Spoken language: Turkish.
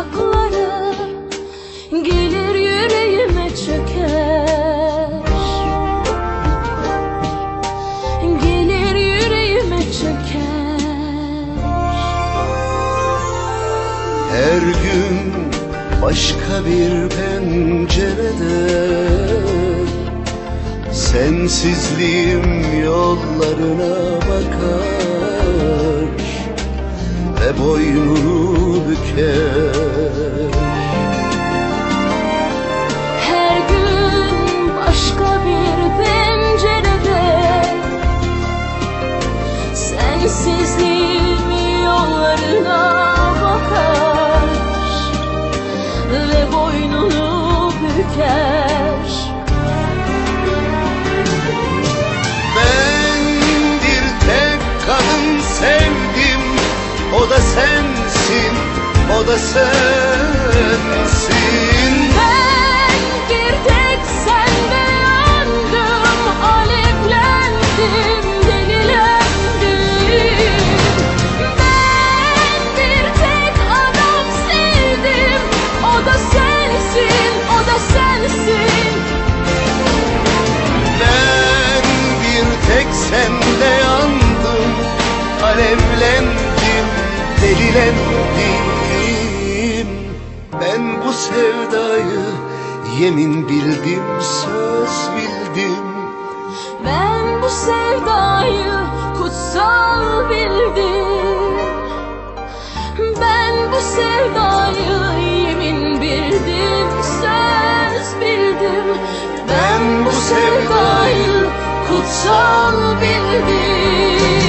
sokaklara Gelir yüreğime çöker. Gelir yüreğime çöker. Her gün başka bir pencerede Sensizliğim yollarına bakar boynunu büker o da sensin Ben bir tek sende yandım Alevlendim, delilendim. Ben bir tek adam sevdim O da sensin, o da sensin. Ben bir tek sende yandım Alevlendim, delilendim sevdayı yemin bildim, söz bildim. Ben bu sevdayı kutsal bildim. Ben bu sevdayı yemin bildim, söz bildim. Ben bu sevdayı kutsal bildim